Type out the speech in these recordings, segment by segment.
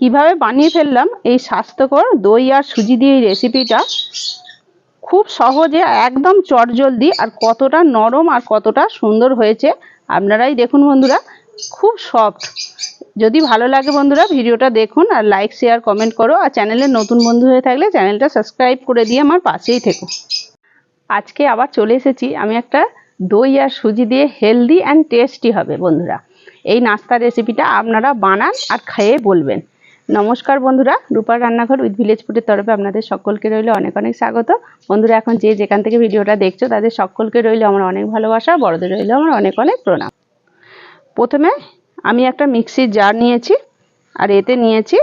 কীভাবে বানিয়ে ফেললাম এই স্বাস্থ্যকর দই আর সুজি দিয়ে এই রেসিপিটা খুব সহজে, একদম চটজলদি আর কতটা নরম আর কতটা সুন্দর হয়েছে। আপনারাই দেখুন বন্ধুরা, খুব সফট যদি ভালো লাগে বন্ধুরা, ভিডিওটা দেখুন আর লাইক শেয়ার কমেন্ট করো। আর চ্যানেলে নতুন বন্ধু হয়ে থাকলে চ্যানেলটা সাবস্ক্রাইব করে দিয়ে আমার পাশেই থেকো। আজকে আবার চলে এসেছি আমি একটা দই আর সুজি দিয়ে হেলদি অ্যান্ড টেস্টি হবে বন্ধুরা। এই নাস্তার রেসিপিটা আপনারা বানান আর খেয়ে বলবেন। নমস্কার বন্ধুরা, রূপার রান্নাঘর উইথ ভিলেজ ফুডের তরফে আপনাদের সকলকে রইলে অনেক অনেক স্বাগত। বন্ধুরা, এখন যে যেখান থেকে ভিডিওটা দেখছ, তাদের সকলকে রইলে আমার অনেক ভালোবাসা, বড়দের রইলে আমার অনেক অনেক প্রণাম। প্রথমে আমি একটা মিক্সির জার নিয়েছি, আর এতে নিয়েছি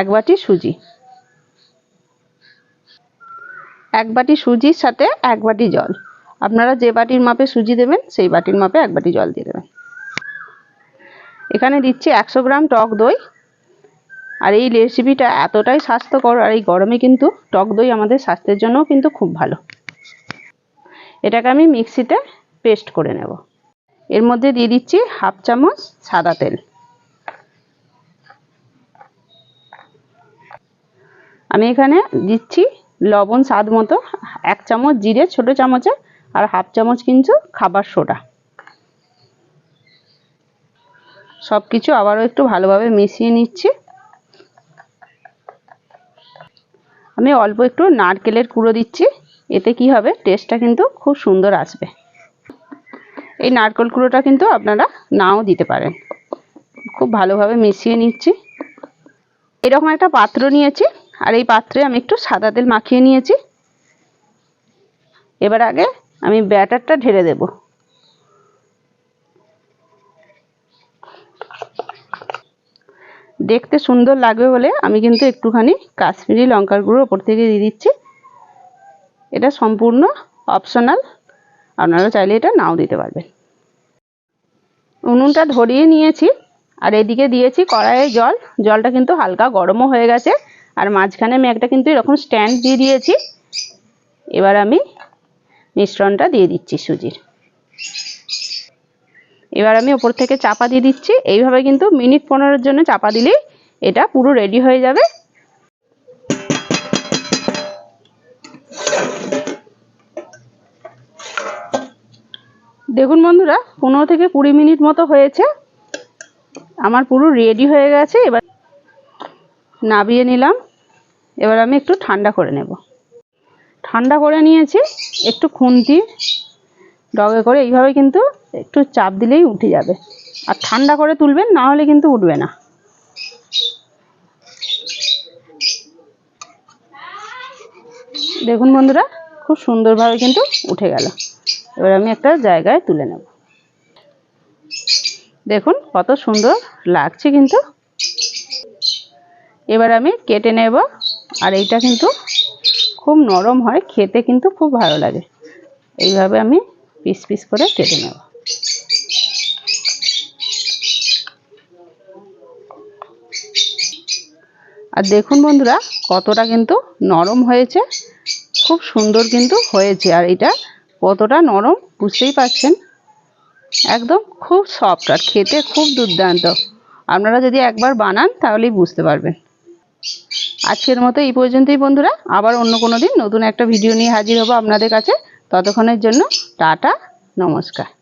এক বাটি সুজি। এক বাটি সুজির সাথে এক বাটি জল। আপনারা যে বাটির মাপে সুজি দেবেন, সেই বাটির মাপে এক বাটি জল দিয়ে দেবেন। এখানে দিচ্ছি একশো গ্রাম টক দই আর এই রেসিপিটা এতটাই স্বাস্থ্যকর, আর এই গরমে কিন্তু টক দই আমাদের স্বাস্থ্যের জন্যও কিন্তু খুব ভালো। এটাকে আমি মিক্সিতে পেস্ট করে নেব। এর মধ্যে দিয়ে দিচ্ছি হাফ চামচ সাদা তেল। আমি এখানে দিচ্ছি লবণ স্বাদ মতো, এক চামচ জিরে, ছোট চামচে, আর হাফ চামচ কিন্তু খাবার সোডা। সব কিছু আবারও একটু ভালোভাবে মিশিয়ে নিচ্ছি। আমি অল্প একটু নারকেলের কুড়ো দিচ্ছি, এতে কি হবে? টেস্টটা কিন্তু খুব সুন্দর আসবে। এই নারকেল কুড়োটা কিন্তু আপনারা নাও দিতে পারেন। খুব ভালোভাবে মিশিয়ে নিচ্ছি। এরকম একটা পাত্র নিয়েছি, আর এই পাত্রে আমি একটু সাদা তেল মাখিয়ে নিয়েছি। এবার আগে আমি ব্যাটারটা ঢেলে দেব। দেখতে সুন্দর লাগবে বলে আমি কিন্তু একটুখানি কাশ্মীরি লঙ্কার গুঁড়ো ওপর থেকে দিয়ে দিচ্ছি। এটা সম্পূর্ণ অপশনাল আপনারা চাইলে এটা নাও দিতে পারবেন। উনুনটা ধরিয়ে নিয়েছি আর এদিকে দিয়েছি কড়াইয়ে জল। জলটা কিন্তু হালকা গরমও হয়ে গেছে আর মাঝখানে আমি একটা কিন্তু এরকম স্ট্যান্ড দিয়ে দিয়েছি। এবার আমি মিশ্রণটা দিয়ে দিচ্ছি সুজির। এবার আমি ওপর থেকে চাপা দিয়ে দিচ্ছি। এইভাবে কিন্তু মিনিট পনেরোর জন্য চাপা দিলেই এটা পুরো রেডি হয়ে যাবে। দেখুন বন্ধুরা, পনেরো থেকে কুড়ি মিনিট মতো হয়েছে। আমার পুরো রেডি হয়ে গেছে। এবার নাবিয়ে নিলাম। এবার আমি একটু ঠান্ডা করে নেব। ঠান্ডা করে নিয়েছি, একটু খুন্তি। ডগে করে এইভাবে কিন্তু একটু চাপ দিলেই উঠে যাবে। আর ঠান্ডা করে তুলবেন, না হলে কিন্তু উঠবে না। দেখুন বন্ধুরা, খুব সুন্দরভাবে কিন্তু উঠে গেল। এবার আমি একটা জায়গায় তুলে নেব। দেখুন কত সুন্দর লাগছে কিন্তু। এবার আমি কেটে নেব, আর এইটা কিন্তু খুব নরম হয়, খেতে কিন্তু খুব ভালো লাগে। এইভাবে আমি পিস পিস করে কেটে নেব। আর দেখুন বন্ধুরা, কতটা কিন্তু নরম হয়েছে, খুব সুন্দর কিন্তু হয়েছে, আর এটা কতটা নরম বুঝতেই পারছেন? একদম খুব সফট আর খেতে খুব দুর্দান্ত। আপনারা যদি একবার বানান, তাহলেই বুঝতে পারবেন। আজকের মতো এই পর্যন্তই বন্ধুরা। আবার অন্য কোনো দিন নতুন একটা ভিডিও নিয়ে হাজির হব আপনাদের কাছে। ততক্ষণের জন্য টাটা নমস্কার।